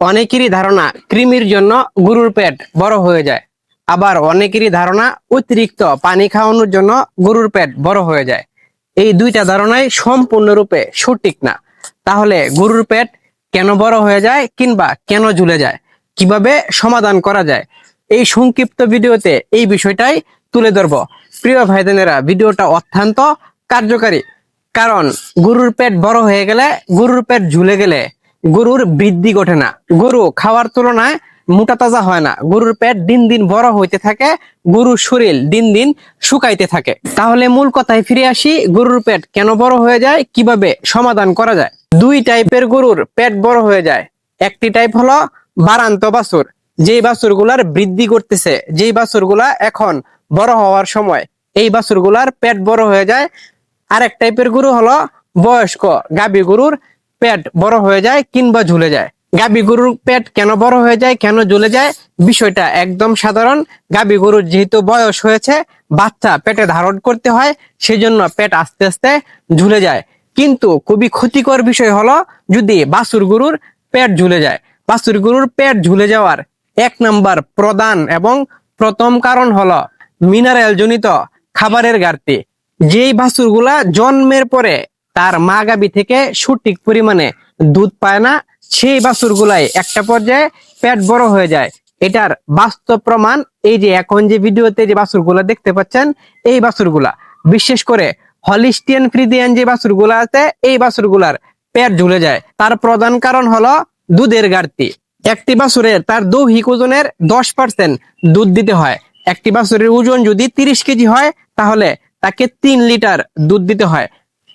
অনেকেরই ধারণা কৃমির জন্য গরুর পেট বড় হয়ে যায়। আবার অনেকেরই ধারণা অতিরিক্ত পানি খাওয়ানোর জন্য গরুর পেট বড় হয়ে যায়। এই দুইটা ধারণাই সম্পূর্ণরূপে সঠিক না। তাহলে গরুর পেট কেন বড় হয়ে যায় কিংবা কেন ঝুলে যায়? কীভাবে সমাধান করা যায়? এই সংক্ষিপ্ত ভিডিওতে এই বিষয়টাই তুলে ধরব। প্রিয় ভাইদেনেরা, ভিডিওটা অত্যন্ত কার্যকারী। কারণ গরুর পেট বড় হয়ে গেলে, গরুর পেট ঝুলে গেলে গরুর বৃদ্ধি ঘটে না। গরু খাওয়ার তুলনায় মোটা তাজা হয় না। গরুর পেট দিন দিন বড় হইতে থাকে, গরুর শরীর দিন দিন শুকাইতে থাকে। তাহলে মূল কথায় ফিরে আসি, গরুর পেট কেন বড় হয়ে যায়, কীভাবে সমাধান করা যায়? দুই টাইপের গরুর পেট বড় হয়ে যায়। একটি টাইপ হলো বারান্ত বাছুর। যেই বাছুরগুলার বৃদ্ধি করতেছে যেই বাছুরগুলা এখন বড় হওয়ার সময়, এই বাছুরগুলার পেট বড় হয়ে যায়। আরেক টাইপের গরু হলো বয়স্ক গাবি গরুর পেট বড় হয়ে যায় কিংবা ঝুলে যায়। গাবি গরুর পেট কেন বড় হয়ে যায়, কেন ঝুলে যায়? বিষয়টা একদম সাধারণ। গাবি গরুর যেহেতু বয়স হয়েছে, বাচ্চা পেটে ধারণ করতে হয়, সেজন্য পেট আস্তে আস্তে ঝুলে যায়। কিন্তু খুবই ক্ষতিকর বিষয় হলো যদি বাসুর গরুর পেট ঝুলে যায়। বাসুর গরুর পেট ঝুলে যাওয়ার এক নাম্বার প্রধান এবং প্রথম কারণ হলো মিনারেল জনিত খাবারের ঘাটতি। যেই বাছুরগুলা জন্মের পরে তার মা গাবি থেকে সঠিক পরিমাণে দুধ পায় না, সেই বাছুরগুলাই একটা পর্যায়ে পেট বড় হয়ে যায়। এটার বাস্তব প্রমাণ এই যে এখন যে ভিডিওতে যে বাছুরগুলা দেখতে পাচ্ছেন, এই বাছুরগুলা। বিশেষ করে হলিস্টিয়ান ফ্রিদিয়ান যে বাছুরগুলা আছে, এই বাছুরগুলার পেট ঝুলে যায়। তার প্রধান কারণ হলো দুধের ঘাটতি। একটি বাছুরের তার দৈহিক ওজনের দশ পার্সেন্ট দুধ দিতে হয়। একটি বাছুরের ওজন যদি তিরিশ কেজি হয়, তাহলে তাকে তিন লিটার দুধ দিতে হয়।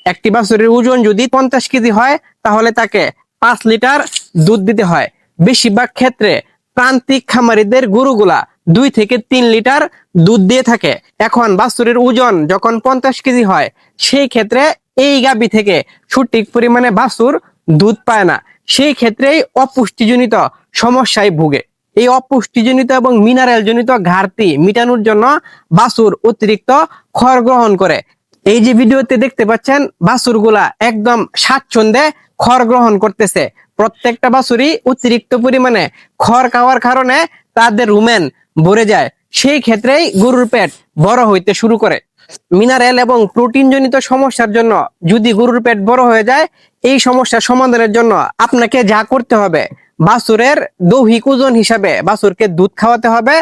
একটি বাছুরের ওজন যদি পঞ্চাশ কেজি হয়, তাহলে তাকে পাঁচ লিটার দুধ দিতে হয়। বেশিরভাগ ক্ষেত্রে প্রান্তিক খামারিদের গরুগুলা দুই থেকে তিন লিটার দুধ দিয়ে থাকে। এখন বাছুরের ওজন যখন পঞ্চাশ কেজি হয়, সেই ক্ষেত্রে এই গাবি থেকে সঠিক পরিমাণে বাছুর দুধ পায় না। সেই ক্ষেত্রেই অপুষ্টিজনিত সমস্যায় ভুগে। এই অপুষ্টিজনিত এবং মিনারেল জনিত ঘাটতি মিটানোর জন্য বাছুর অতিরিক্ত খড় গ্রহণ করে। এই যে ভিডিওতে দেখতে পাচ্ছেন বাছুরগুলা একদম স্বাচ্ছন্দ্যে খড় গ্রহণ করতেছে। প্রত্যেকটা বাছুরই অতিরিক্ত পরিমাণে খড় খাওয়ার কারণে তাদের রুমেন ভরে যায়। সেই ক্ষেত্রেই গরুর পেট বড় হইতে শুরু করে। মিনারেল এবং প্রোটিন জনিত সমস্যার জন্য যদি গরুর পেট বড় হয়ে যায়, এই সমস্যার সমাধানের জন্য আপনাকে যা করতে হবে বাছুরের দৈহিক ওজন হিসাবে বাছুরকে দুধ খাওয়াতে হবে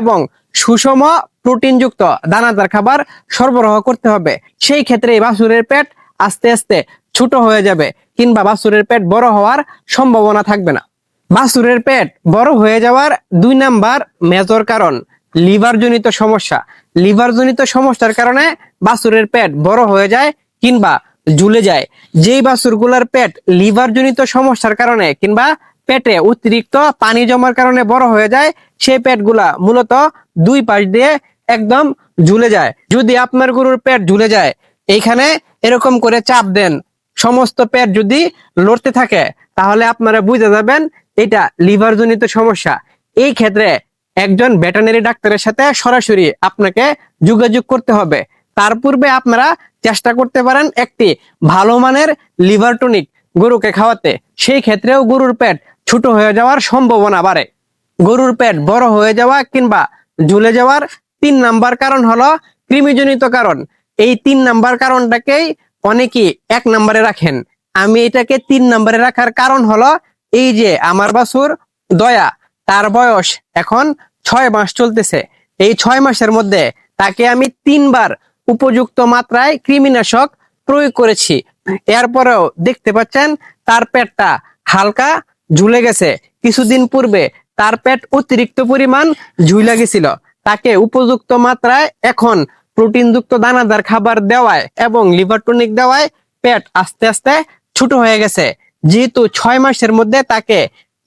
এবং সুষম প্রোটিনযুক্ত দানাদার খাবার সরবরাহ করতে হবে। সেই ক্ষেত্রে এই বাছুরের পেট আস্তে আস্তে ছোট হয়ে যাবে কিংবা বাছুরের পেট বড় হওয়ার সম্ভাবনা থাকবে না। বাছুরের পেট বড় হয়ে যাওয়ার দুই নাম্বার মেজর কারণ লিভার জনিত সমস্যা। লিভার জনিত সমস্যার কারণে বাছুরের পেট বড় হয়ে যায় কিংবা ঝুলে যায়। যেই বাছুরগুলার পেট লিভার জনিত সমস্যার কারণে কিংবা পেটে অতিরিক্ত পানি জমার কারণে বড় হয়ে যায়, সেই পেটগুলা মূলত দুই পাশ দিয়ে একদম ঝুলে যায়। যদি আপনার গরুর পেট ঝুলে যায়, এইখানে এরকম করে চাপ দেন। সমস্ত পেট যদি লড়তে থাকে, তাহলে আপনারা বুঝে যাবেন এটা লিভার জনিত সমস্যা। এই ক্ষেত্রে একজন ভেটেনারি ডাক্তারের সাথে সরাসরি আপনাকে যোগাযোগ করতে হবে। তার পূর্বে আপনারা চেষ্টা করতে পারেন একটি ভালো মানের লিভার টনিক গরুকে খাওয়াতে। সেই ক্ষেত্রেও গরুর পেট ছোট হয়ে যাওয়ার সম্ভাবনা বাড়ে। গরুর পেট বড় হয়ে যাওয়া কিংবা ঝুলে যাওয়ার তিন নাম্বার কারণ হলো কৃমিজনিত কারণ। এই তিন নাম্বার কারণটাকেই অনেকেই এক নম্বরে রাখেন। আমি এটাকে তিন নম্বরে রাখার কারণ হলো এই যে আমার বাসুর দয়া, তার বয়স এখন ছয় মাস চলতেছে। এই ছয় মাসের মধ্যে তাকে আমি তিনবার উপযুক্ত মাত্রায় কৃমিনাশক প্রয়োগ করেছি। এরপরেও দেখতে পাচ্ছেন তার পেটটা হালকা ঝুলে গেছে। কিছুদিন পূর্বে তার পেট অতিরিক্ত পরিমাণ ঝুলে গেছিল তাকে উপযুক্ত মাত্রায় এখন প্রোটিনযুক্ত দানাদার খাবার দেওয়ায় এবং লিভার টনিক দেওয়ায় পেট আস্তে আস্তে ছোট হয়ে গেছে। যেহেতু ছয় মাসের মধ্যে তাকে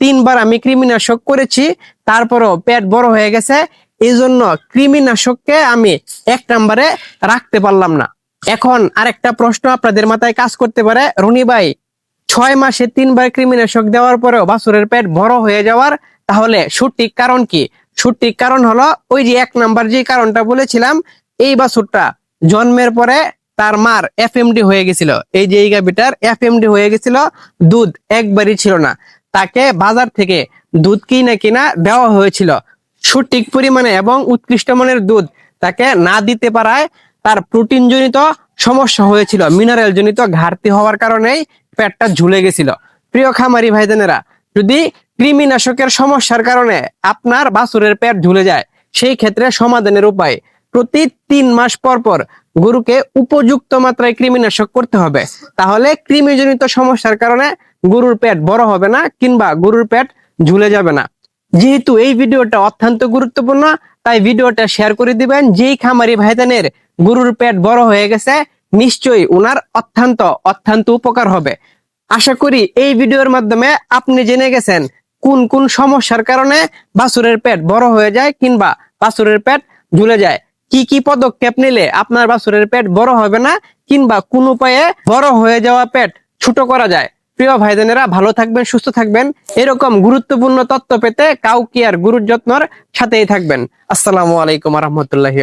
তিনবার আমি কৃমিনাশক করেছি, তারপরও পেট বড় হয়ে গেছে এই জন্য কৃমিনাশককে আমি এক নাম্বারে রাখতে পারলাম না। এখন আরেকটা প্রশ্ন আপনাদের মাথায় কাজ করতে পারে। রনি ভাই ছয় মাসে তিনবার কৃমিনাশক দেওয়ার পরেও বাছুরের পেট বড় হয়ে যাওয়ার তাহলে সঠিক কারণ কি? সঠিক কারণ হলো ওই যে এক নাম্বার যে কারণটা বলেছিলাম, এই বাছুরটা জন্মের পরে তার মার এফএমডি হয়ে গেছিল। এই যে এই গাভিটার এফএমডি হয়ে গেছিল, দুধ একবারই ছিল না। তাকে বাজার থেকে দুধ কিনে কিনা দেওয়া হয়েছিল। সঠিক পরিমাণে এবং উৎকৃষ্ট মানের দুধ তাকে না দিতে পারায় তার প্রোটিন জনিত সমস্যা হয়েছিল। মিনারেল জনিত ঘাটতি হওয়ার কারণেই পেটটা ঝুলে গেছিল। প্রিয় খামারি ভাইজানেরা যদি কৃমিনাশকের সমস্যার কারণে আপনার বাছুরের পেট ঝুলে যায়, সেই ক্ষেত্রে সমাধানের উপায়, প্রতি তিন মাস পর পর গরুকে উপযুক্ত মাত্রায় কৃমিনাশক করতে হবে। তাহলে কৃমিজনিত সমস্যার কারণে গরুর পেট বড় হবে না কিংবা গরুর পেট ঝুলে যাবে না। যেহেতু এই ভিডিওটা অত্যন্ত গুরুত্বপূর্ণ, তাই ভিডিওটা শেয়ার করে দিবেন। যেই খামারি ভাইদানের গরুর পেট বড় হয়ে গেছে নিশ্চয়ই উনার অত্যন্ত অত্যন্ত উপকার হবে। আশা করি এই ভিডিওর মাধ্যমে আপনি জেনে গেছেন কোন কোন সমস্যার কারণে বাছুরের পেট বড় হয়ে যায় কিংবা বাছুরের পেট ঝুলে যায়। কি কি পদক্ষেপ নিলে আপনার বাছুরের পেট বড় হবে না কিংবা কোন উপায়ে বড় হয়ে যাওয়া পেট ছোট করা যায়। প্রিয় ভাইজানেরা ভালো থাকবেন, সুস্থ থাকবেন। এরকম গুরুত্বপূর্ণ তথ্য পেতে কাউ কি আর গুরুর যত্নর সাথেই থাকবেন। আসসালামু আলাইকুম রহমতুল্লাহি